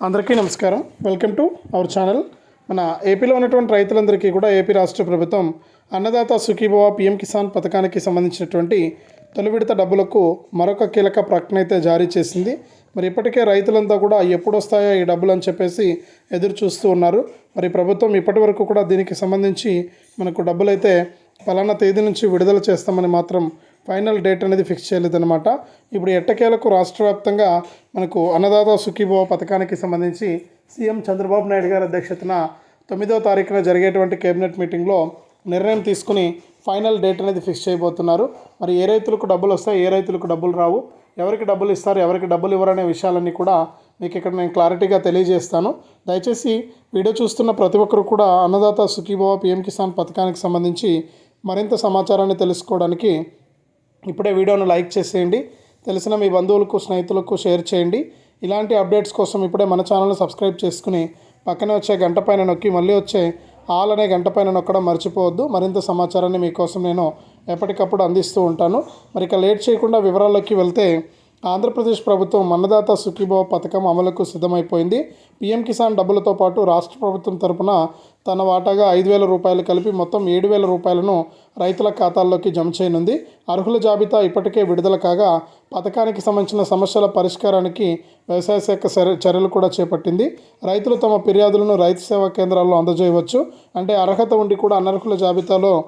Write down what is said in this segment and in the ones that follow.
అందరికీ నమస్కారం. Welcome to our channel. మన ఏపీలో ఉన్నటువంటి రైతులందరికీ కూడా ఏపీ రాష్ట్ర ప్రభుత్వం అన్నదాత సుఖీభవ పిఎం కిసాన్ పథకానికి సంబంధించినటువంటి తొలి విడత డబ్బులకు మరొక కీలక ప్రకటన అయితే జారీ చేసింది. మరి ఇప్పటికే రైతులంతా కూడా ఎప్పుడు వస్తాయో ఈ డబ్బులు అని చెప్పేసి ఎదురు చూస్తూ ఉన్నారు. మరి ప్రభుత్వం ఇప్పటి వరకు కూడా దీనికి సంబంధించి మనకు డబ్బులైతే ఫలానా తేదీ నుంచి విడుదల చేస్తామని మాత్రం ఫైనల్ డేట్ అనేది ఫిక్స్ చేయలేదన్నమాట. ఇప్పుడు ఎట్టకేలకు రాష్ట్ర వ్యాప్తంగా మనకు అన్నదాత సుఖీభవ పథకానికి సంబంధించి సీఎం చంద్రబాబు నాయుడు గారి అధ్యక్షతన తొమ్మిదో తారీఖున జరిగేటువంటి కేబినెట్ మీటింగ్లో నిర్ణయం తీసుకుని ఫైనల్ డేట్ అనేది ఫిక్స్ చేయబోతున్నారు. మరి ఏ రైతులకు డబ్బులు వస్తాయి ఏ రైతులకు డబ్బులు రావు ఎవరికి డబ్బులు ఇస్తారు ఎవరికి డబ్బులు ఇవ్వరనే విషయాలన్నీ కూడా మీకు ఇక్కడ నేను క్లారిటీగా తెలియజేస్తాను. దయచేసి వీడియో చూస్తున్న ప్రతి ఒక్కరు కూడా అన్నదాత సుఖీభవ పిఎం కిసాన్ పథకానికి సంబంధించి మరింత సమాచారాన్ని తెలుసుకోవడానికి ఇప్పుడే వీడియోను లైక్ చేసేయండి. తెలిసిన మీ బంధువులకు స్నేహితులకు షేర్ చేయండి. ఇలాంటి అప్డేట్స్ కోసం ఇప్పుడే మన ఛానల్ని సబ్స్క్రైబ్ చేసుకుని పక్కనే వచ్చే గంట పైన నొక్కి మళ్ళీ వచ్చే ఆల్ అనే గంట పైన నొక్కడం మర్చిపోవద్దు. మరింత సమాచారాన్ని మీకోసం నేను ఎప్పటికప్పుడు అందిస్తూ ఉంటాను. మరి ఇక లేట్ చేయకుండా వివరాల్లోకి వెళ్తే ఆంధ్రప్రదేశ్ ప్రభుత్వం అన్నదాత సుఖీభవ పథకం అమలుకు సిద్ధమైపోయింది. పీఎం కిసాన్ డబ్బులతో పాటు రాష్ట్ర ప్రభుత్వం తరపున తన వాటాగా ఐదు వేల రూపాయలు కలిపి మొత్తం ఏడు వేల రూపాయలను రైతుల ఖాతాల్లోకి జమ చేయనుంది. అర్హుల జాబితా ఇప్పటికే విడుదల కాగా పథకానికి సంబంధించిన సమస్యల పరిష్కారానికి వ్యవసాయ శాఖ చర్య- చర్యలు కూడా చేపట్టింది. రైతులు తమ ఫిర్యాదులను రైతు సేవా కేంద్రాల్లో అందజేయవచ్చు. అంటే అర్హత ఉండి కూడా అనర్హుల జాబితాలో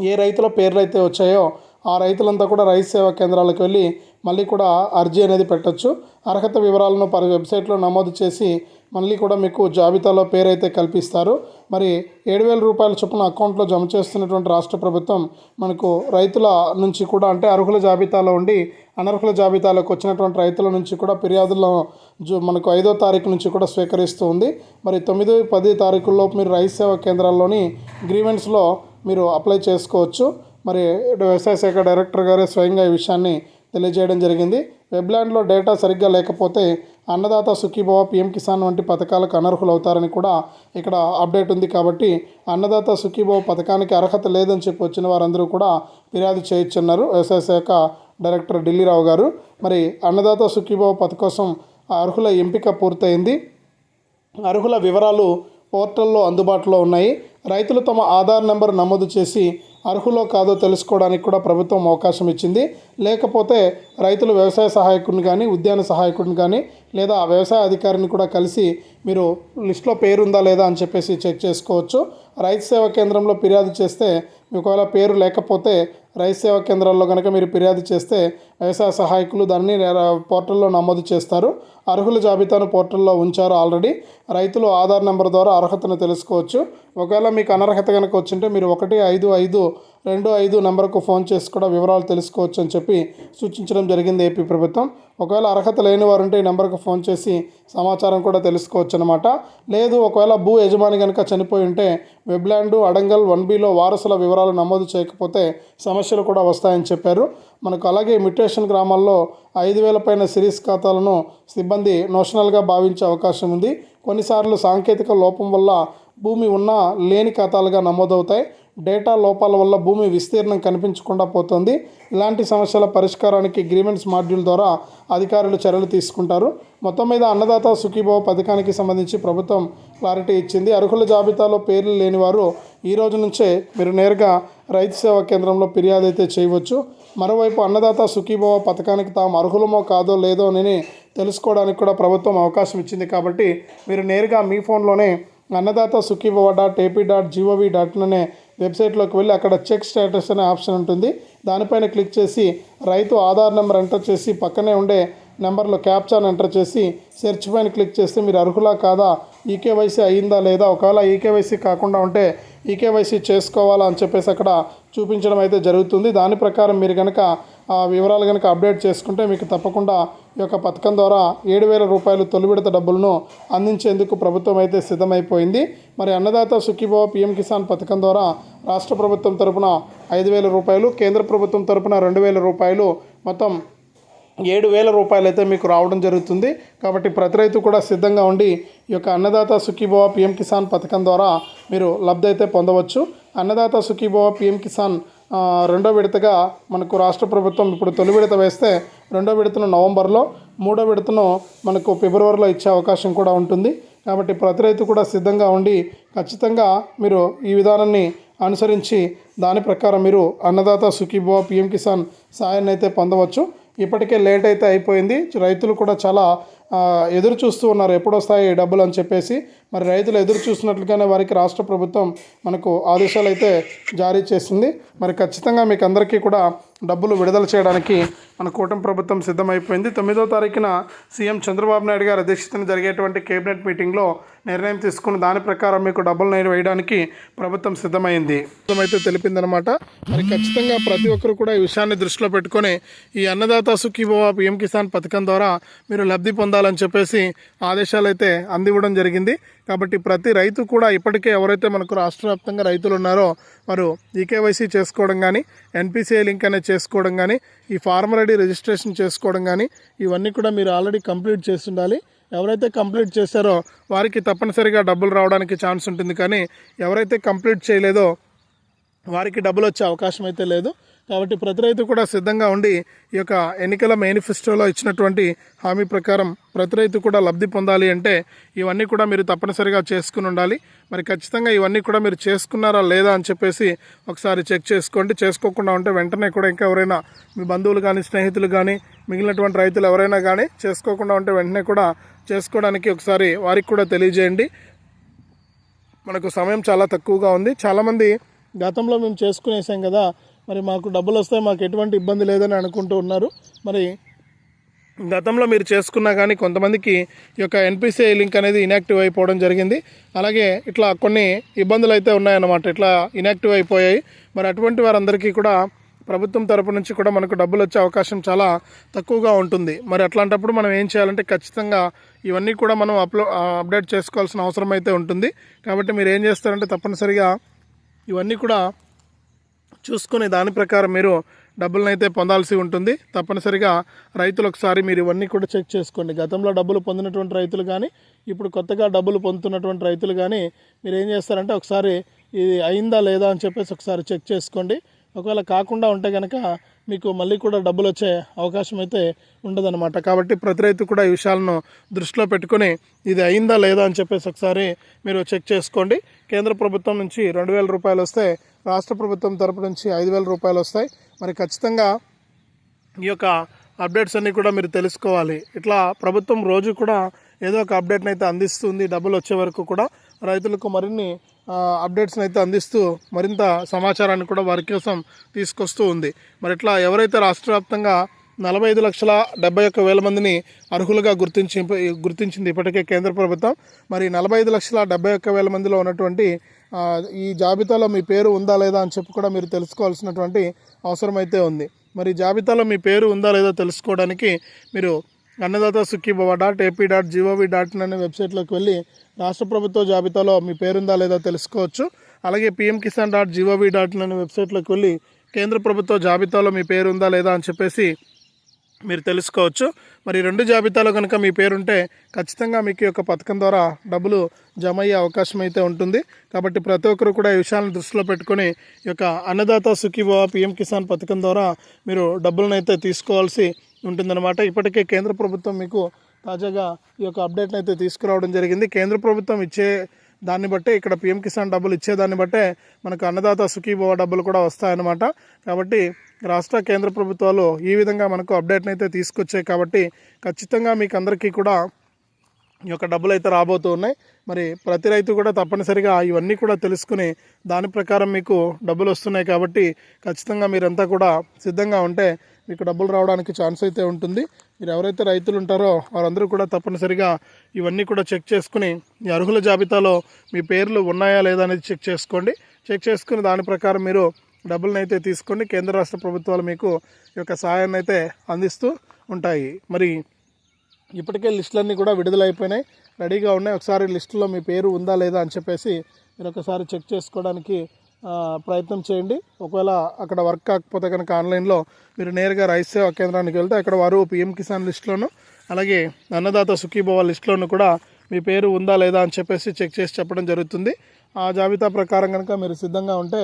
ఏ రైతుల పేర్లు అయితే వచ్చాయో ఆ రైతులంతా కూడా రైతు సేవా కేంద్రాలకు వెళ్ళి మళ్ళీ కూడా అర్జీ అనేది పెట్టచ్చు. అర్హత వివరాలను పరి వెబ్సైట్లో నమోదు చేసి మళ్ళీ కూడా మీకు జాబితాలో పేరైతే కల్పిస్తారు. మరి ఏడు వేల రూపాయల చొప్పున అకౌంట్లో జమ చేస్తున్నటువంటి రాష్ట్ర ప్రభుత్వం మనకు రైతుల నుంచి కూడా అంటే అర్హుల జాబితాలో ఉండి అనర్హుల జాబితాలోకి వచ్చినటువంటి రైతుల నుంచి కూడా ఫిర్యాదులను జు మనకు ఐదో తారీఖు నుంచి కూడా స్వీకరిస్తూ ఉంది. మరి తొమ్మిది పది తారీఖుల్లోపు మీరు రైతు సేవా కేంద్రాల్లోని గ్రీవెన్స్లో మీరు అప్లై చేసుకోవచ్చు. మరి వ్యవసాయ శాఖ డైరెక్టర్ గారే స్వయంగా ఈ విషయాన్ని తెలియజేయడం జరిగింది. వెబ్లాండ్లో డేటా సరిగ్గా లేకపోతే అన్నదాత సుఖీభవ పిఎం కిసాన్ వంటి పథకాలకు అనర్హులు అవుతారని కూడా ఇక్కడ అప్డేట్ ఉంది కాబట్టి అన్నదాత సుఖీభవ పథకానికి అర్హత లేదని చెప్పి వచ్చిన వారందరూ కూడా ఫిర్యాదు చేయొచ్చున్నారు వ్యవసాయ శాఖ డైరెక్టర్ ఢిల్లీరావు గారు. మరి అన్నదాత సుఖీభవ పథకం అర్హుల ఎంపిక పూర్తయింది. అర్హుల వివరాలు పోర్టల్లో అందుబాటులో ఉన్నాయి. రైతులు తమ ఆధార్ నెంబర్ నమోదు చేసి అర్హులో కాదో తెలుసుకోవడానికి కూడా ప్రభుత్వం అవకాశం ఇచ్చింది. లేకపోతే రైతులు వ్యవసాయ సహాయకుడిని కానీ ఉద్యాన సహాయకుడిని కానీ లేదా వ్యవసాయ అధికారిని కూడా కలిసి మీరు లిస్ట్లో పేరుందా లేదా అని చెప్పేసి చెక్ చేసుకోవచ్చు. రైతు సేవా కేంద్రంలో ఫిర్యాదు చేస్తే మీకు ఒకవేళ పేరు లేకపోతే రైతు సేవా కేంద్రాల్లో కనుక మీరు ఫిర్యాదు చేస్తే వ్యవసాయ సహాయకులు దాన్ని పోర్టల్లో నమోదు చేస్తారు. అర్హుల జాబితాను పోర్టల్లో ఉంచారు ఆల్రెడీ. రైతులు ఆధార్ నెంబర్ ద్వారా అర్హతను తెలుసుకోవచ్చు. ఒకవేళ మీకు అనర్హత కనుక వచ్చింటే మీరు ఒకటి ఐదు ఐదు రెండు ఐదు నెంబర్కు ఫోన్ చేసి కూడా వివరాలు తెలుసుకోవచ్చు అని చెప్పి సూచించడం జరిగింది ఏపీ ప్రభుత్వం. ఒకవేళ అర్హత లేని వారు ఉంటే ఈ నెంబర్కు ఫోన్ చేసి సమాచారం కూడా తెలుసుకోవచ్చు అనమాట లేదు ఒకవేళ భూ యజమాని కనుక చనిపోయి ఉంటే వెబ్లాండ్ అడంగల్ వన్ బిలో వారసుల వివరాలు నమోదు చేయకపోతే సమస్యలు కూడా వస్తాయని చెప్పారు. మనకు అలాగే మిటేషన్ గ్రామాల్లో ఐదు వేల పైన సిరీస్ ఖాతాలను సిబ్బంది నోషనల్గా భావించే అవకాశం ఉంది. కొన్నిసార్లు సాంకేతిక లోపం వల్ల భూమి ఉన్నా లేని ఖాతాలుగా నమోదవుతాయి. డేటా లోపాల వల్ల భూమి విస్తీర్ణం కనిపించకుండా పోతుంది. ఇలాంటి సమస్యల పరిష్కారానికి గ్రీవెన్స్ మాడ్యూల్ ద్వారా అధికారులు చర్యలు తీసుకుంటారు. మొత్తం మీద అన్నదాత సుఖీభవ పథకానికి సంబంధించి ప్రభుత్వం క్లారిటీ ఇచ్చింది. అర్హుల జాబితాలో పేర్లు లేని వారు ఈ రోజు నుంచే మీరు నేరుగా రైతు సేవా కేంద్రంలో ఫిర్యాదు అయితే చేయవచ్చు. మరోవైపు అన్నదాత సుఖీభవ పథకానికి తాము అర్హులమో కాదో లేదో అని తెలుసుకోవడానికి కూడా ప్రభుత్వం అవకాశం ఇచ్చింది కాబట్టి మీరు నేరుగా మీ ఫోన్లోనే Annadata Sukhibhava dot AP dot G O V dot అనే వెబ్సైట్లోకి వెళ్ళి అక్కడ చెక్ స్టేటస్ అనే ఆప్షన్ ఉంటుంది. దానిపైన క్లిక్ చేసి రైతు ఆధార్ నెంబర్ ఎంటర్ చేసి పక్కనే ఉండే నెంబర్లో క్యాప్చాన్ ఎంటర్ చేసి సెర్చ్ పైన క్లిక్ చేస్తే మీరు అర్హులా కాదా? ఈకేవైసీ అయ్యిందా లేదా? ఒకవేళ ఈకేవైసీ కాకుండా ఉంటే ఈకేవైసీ చేసుకోవాలా అని చెప్పేసి అక్కడ చూపించడం అయితే జరుగుతుంది. దాని ప్రకారం మీరు కనుక ఆ వివరాలు కనుక అప్డేట్ చేసుకుంటే మీకు తప్పకుండా ఈ యొక్క పథకం ద్వారా ఏడు వేల రూపాయలు తొలి విడత డబ్బులను అందించేందుకు ప్రభుత్వం అయితే సిద్ధమైపోయింది. మరి అన్నదాత సుఖీభవ పిఎం కిసాన్ పథకం ద్వారా రాష్ట్ర ప్రభుత్వం తరపున ఐదు వేల రూపాయలు కేంద్ర ప్రభుత్వం తరపున రెండు వేల రూపాయలు మొత్తం ఏడు వేల రూపాయలు అయితే మీకు రావడం జరుగుతుంది. కాబట్టి ప్రతి రైతు కూడా సిద్ధంగా ఉండి ఈ యొక్క అన్నదాత సుఖీభవ పిఎం కిసాన్ పథకం ద్వారా మీరు లబ్ధి అయితే పొందవచ్చు. అన్నదాత సుఖీభవ పిఎం కిసాన్ రెండో విడతగా మనకు రాష్ట్ర ప్రభుత్వం ఇప్పుడు తొలి విడత వేస్తే రెండో విడతను నవంబర్లో మూడో విడతను మనకు ఫిబ్రవరిలో ఇచ్చే అవకాశం కూడా ఉంటుంది. కాబట్టి ప్రతి రైతు కూడా సిద్ధంగా ఉండి ఖచ్చితంగా మీరు ఈ విధానాన్ని అనుసరించి దాని ప్రకారం మీరు అన్నదాత సుఖీభవ పిఎం కిసాన్ సాయాన్ని అయితే పొందవచ్చు. ఇప్పటికే లేట్ అయితే అయిపోయింది. రైతులు కూడా చాలా ఎదురు చూస్తూ ఉన్నారు. ఎప్పుడు వస్తాయి డబ్బులు అని చెప్పేసి. మరి రైతులు ఎదురు చూస్తున్నట్లుగానే వారికి రాష్ట్ర ప్రభుత్వం మనకు ఆదేశాలు అయితే జారీ చేసింది. మరి ఖచ్చితంగా మీకు అందరికీ కూడా డబ్బులు విడుదల చేయడానికి మన కూటమి ప్రభుత్వం సిద్ధమైపోయింది. తొమ్మిదో తారీఖున సీఎం చంద్రబాబు నాయుడు గారి అధ్యక్షతన జరిగేటువంటి కేబినెట్ మీటింగ్లో నిర్ణయం తీసుకుని దాని ప్రకారం మీకు డబ్బులు నేను వేయడానికి ప్రభుత్వం సిద్ధమైంది. అయితే తెలిపిందనమాట మరి ఖచ్చితంగా ప్రతి ఒక్కరు కూడా ఈ విషయాన్ని దృష్టిలో పెట్టుకొని ఈ అన్నదాత సుఖీభవ పిఎం కిసాన్ పథకం ద్వారా మీరు లబ్ధి పొందాలని చెప్పేసి ఆదేశాలు అయితే అందివ్వడం జరిగింది. కాబట్టి ప్రతి రైతు కూడా ఇప్పటికే ఎవరైతే మనకు రాష్ట్ర వ్యాప్తంగా రైతులు ఉన్నారో వారు ఈకేవైసీ చేసుకోవడం కానీ ఎన్పిసిఐ లింక్ అనేది చేసుకోవడం కానీ ఈ ఫార్మర్ ఐడి రిజిస్ట్రేషన్ చేసుకోవడం కానీ ఇవన్నీ కూడా మీరు ఆల్రెడీ కంప్లీట్ చేసి ఉండాలి ఎవరైతే కంప్లీట్ చేశారో వారికి తప్పనిసరిగా డబ్బులు రావడానికి ఛాన్స్ ఉంటుంది కానీ ఎవరైతే కంప్లీట్ చేయలేదో వారికి డబ్బులు వచ్చే అవకాశం అయితే లేదు. కాబట్టి ప్రతి రైతు కూడా సిద్ధంగా ఉండి ఈ యొక్క ఎన్నికల మేనిఫెస్టోలో ఇచ్చినటువంటి హామీ ప్రకారం ప్రతి రైతు కూడా లబ్ధి పొందాలి అంటే ఇవన్నీ కూడా మీరు తప్పనిసరిగా చేసుకుని ఉండాలి. మరి ఖచ్చితంగా ఇవన్నీ కూడా మీరు చేసుకున్నారా లేదా అని చెప్పేసి ఒకసారి చెక్ చేసుకోండి. చేసుకోకుండా ఉంటే వెంటనే కూడా ఇంకా ఎవరైనా మీ బంధువులు కానీ స్నేహితులు కానీ మిగిలినటువంటి రైతులు ఎవరైనా కానీ చేసుకోకుండా ఉంటే వెంటనే కూడా చేసుకోవడానికి ఒకసారి వారికి కూడా తెలియజేయండి. మనకు సమయం చాలా తక్కువగా ఉంది. చాలామంది గతంలో మేము చేసుకునేసాం కదా మరి మాకు డబ్బులు వస్తాయి మాకు ఎటువంటి ఇబ్బంది లేదని అనుకుంటూ ఉన్నారు. మరి గతంలో మీరు చేసుకున్నా కానీ కొంతమందికి ఈ యొక్క ఎన్పిసిఐ లింక్ అనేది ఇనాక్టివ్ అయిపోవడం జరిగింది. అలాగే ఇట్లా కొన్ని ఇబ్బందులు అయితే ఉన్నాయన్నమాట. ఇట్లా ఇనాక్టివ్ అయిపోయాయి. మరి అటువంటి వారందరికీ కూడా ప్రభుత్వం తరపు నుంచి కూడా మనకు డబ్బులు వచ్చే అవకాశం చాలా తక్కువగా ఉంటుంది. మరి అట్లాంటప్పుడు మనం ఏం చేయాలంటే ఖచ్చితంగా ఇవన్నీ కూడా మనం అప్లో అప్డేట్ చేసుకోవాల్సిన అవసరం అయితే ఉంటుంది. కాబట్టి మీరు ఏం చేస్తారంటే తప్పనిసరిగా ఇవన్నీ కూడా చూసుకుని దాని ప్రకారం మీరు డబ్బులను అయితే పొందాల్సి ఉంటుంది. తప్పనిసరిగా రైతులు ఒకసారి మీరు ఇవన్నీ కూడా చెక్ చేసుకోండి. గతంలో డబ్బులు పొందినటువంటి రైతులు కానీ ఇప్పుడు కొత్తగా డబ్బులు పొందుతున్నటువంటి రైతులు కానీ మీరు ఏం చేస్తారంటే ఒకసారి ఇది అయిందా లేదా అని చెప్పేసి ఒకసారి చెక్ చేసుకోండి. ఒకవేళ కాకుండా ఉంటే కనుక మీకు మళ్ళీ కూడా డబ్బులు వచ్చే అవకాశం అయితే ఉండదన్నమాట. కాబట్టి ప్రతి రైతు కూడా ఈ విషయాలను దృష్టిలో పెట్టుకొని ఇది అయిందా లేదా అని చెప్పేసి ఒకసారి మీరు చెక్ చేసుకోండి. కేంద్ర ప్రభుత్వం నుంచి రెండు వేల రూపాయలు వస్తే రాష్ట్ర ప్రభుత్వం తరపు నుంచి ఐదు వేల రూపాయలు వస్తాయి. మరి ఖచ్చితంగా ఈ యొక్క అప్డేట్స్ అన్నీ కూడా మీరు తెలుసుకోవాలి. ఇట్లా ప్రభుత్వం రోజు కూడా ఏదో ఒక అప్డేట్ని అయితే అందిస్తుంది. డబ్బులు వచ్చే వరకు కూడా రైతులకు మరిన్ని అప్డేట్స్ని అయితే అందిస్తూ మరింత సమాచారాన్ని కూడా వారి కోసం తీసుకొస్తూ ఉంది. మరి ఇట్లా ఎవరైతే రాష్ట్ర వ్యాప్తంగా నలభై ఐదు లక్షల డెబ్బై ఒక్క వేల మందిని అర్హులుగా గుర్తించి గుర్తించింది ఇప్పటికే కేంద్ర ప్రభుత్వం మరి నలభై ఐదు లక్షల డెబ్బై ఒక్క వేల మందిలో ఉన్నటువంటి ఈ జాబితాలో మీ పేరు ఉందా లేదా అని చెప్పి కూడా మీరు తెలుసుకోవాల్సినటువంటి అవసరం అయితే ఉంది. మరి జాబితాలో మీ పేరు ఉందా లేదా తెలుసుకోవడానికి మీరు Annadata Sukhibhava dot AP dot G O V dot in అనే వెబ్సైట్లోకి వెళ్ళి రాష్ట్ర ప్రభుత్వ జాబితాలో మీ పేరుందా లేదా తెలుసుకోవచ్చు. అలాగే PM Kisan dot G O V dot in అనే వెబ్సైట్లోకి వెళ్ళి కేంద్ర ప్రభుత్వ జాబితాలో మీ పేరుందా లేదా అని చెప్పేసి మీరు తెలుసుకోవచ్చు. మరి రెండు జాబితాలో కనుక మీ పేరుంటే ఖచ్చితంగా మీకు ఈ యొక్క పథకం ద్వారా డబ్బులు జమ అయ్యే అవకాశం అయితే ఉంటుంది. కాబట్టి ప్రతి ఒక్కరు కూడా ఈ విషయాలను దృష్టిలో పెట్టుకొని ఈ యొక్క అన్నదాత సుఖీభవ పిఎం కిసాన్ పథకం ద్వారా మీరు డబ్బులను అయితే తీసుకోవాల్సి ఉంటుందన్నమాట. ఇప్పటికే కేంద్ర ప్రభుత్వం మీకు తాజాగా ఈ యొక్క అప్డేట్ని అయితే తీసుకురావడం జరిగింది. కేంద్ర ప్రభుత్వం ఇచ్చే దాన్ని బట్టే ఇక్కడ పిఎం కిసాన్ డబ్బులు ఇచ్చేదాన్ని బట్టే మనకు అన్నదాత సుఖీభవ డబ్బులు కూడా వస్తాయన్నమాట. కాబట్టి రాష్ట్ర కేంద్ర ప్రభుత్వాలు ఈ విధంగా మనకు అప్డేట్ని అయితే తీసుకొచ్చాయి కాబట్టి ఖచ్చితంగా మీకు అందరికీ కూడా ఈ యొక్క డబ్బులు అయితే రాబోతూ ఉన్నాయి. మరి ప్రతి రైతు కూడా తప్పనిసరిగా ఇవన్నీ కూడా తెలుసుకుని దాని ప్రకారం మీకు డబ్బులు వస్తున్నాయి కాబట్టి ఖచ్చితంగా మీరంతా కూడా సిద్ధంగా ఉంటే మీకు డబ్బులు రావడానికి ఛాన్స్ అయితే ఉంటుంది. మీరు ఎవరైతే రైతులు ఉంటారో వారందరూ కూడా తప్పనిసరిగా ఇవన్నీ కూడా చెక్ చేసుకుని ఈ అర్హుల జాబితాలో మీ పేర్లు ఉన్నాయా లేదా అనేది చెక్ చేసుకోండి. చెక్ చేసుకుని దాని ప్రకారం మీరు డబ్బులను అయితే తీసుకోండి కేంద్ర రాష్ట్ర ప్రభుత్వాలు మీకు ఈ యొక్క సహాయాన్ని అయితే అందిస్తూ ఉంటాయి. మరి ఇప్పటికే లిస్టులన్నీ కూడా విడుదలైపోయినాయి. రెడీగా ఉన్నాయి. ఒకసారి లిస్టులో మీ పేరు ఉందా లేదా అని చెప్పేసి మీరు ఒకసారి చెక్ చేసుకోవడానికి ప్రయత్నం చేయండి. ఒకవేళ అక్కడ వర్క్ కాకపోతే కనుక ఆన్లైన్లో మీరు నేరుగా రైతు సేవా కేంద్రానికి వెళ్తే అక్కడ వారు పిఎం కిసాన్ లిస్టులోను అలాగే అన్నదాత సుఖీభవ లిస్టులోను కూడా మీ పేరు ఉందా లేదా అని చెప్పేసి చెక్ చేసి చెప్పడం జరుగుతుంది. ఆ జాబితా ప్రకారం కనుక మీరు సిద్ధంగా ఉంటే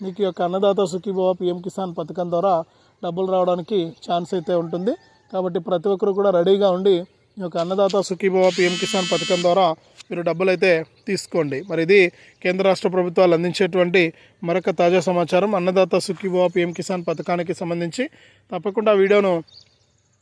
మీకు ఈ యొక్క అన్నదాత సుఖీభవ పిఎం కిసాన్ పథకం ద్వారా డబ్బులు రావడానికి ఛాన్స్ అయితే ఉంటుంది. కాబట్టి ప్రతి ఒక్కరు కూడా రెడీగా ఉండి ఈ యొక్క అన్నదాత సుఖీభవ పిఎం కిసాన్ పథకం ద్వారా మీరు డబ్బులు అయితే తీసుకోండి. మరి ఇది కేంద్ర రాష్ట్ర ప్రభుత్వాలు అందించేటువంటి మరొక తాజా సమాచారం. అన్నదాత సుఖీభవ పిఎం కిసాన్ పథకానికి సంబంధించి తప్పకుండా వీడియోను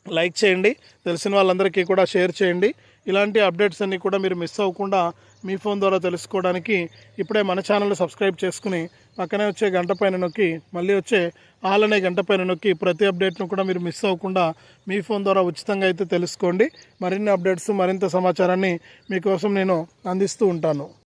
లైక్ చేయండి. తెలిసిన వాళ్ళందరికీ కూడా షేర్ చేయండి. ఇలాంటి అప్డేట్స్ అన్నీ కూడా మీరు మిస్ అవ్వకుండా మీ ఫోన్ ద్వారా తెలుసుకోవడానికి ఇప్పుడే మన ఛానల్ సబ్స్క్రైబ్ చేసుకుని పక్కనే వచ్చే గంట పైన నొక్కి మళ్ళీ వచ్చే ఆల్ అనే గంట పైన నొక్కి ప్రతి అప్డేట్ను కూడా మీరు మిస్ అవ్వకుండా మీ ఫోన్ ద్వారా ఉచితంగా అయితే తెలుసుకోండి. మరిన్ని అప్డేట్స్ మరింత సమాచారాన్ని మీకోసం నేను అందిస్తూ ఉంటాను.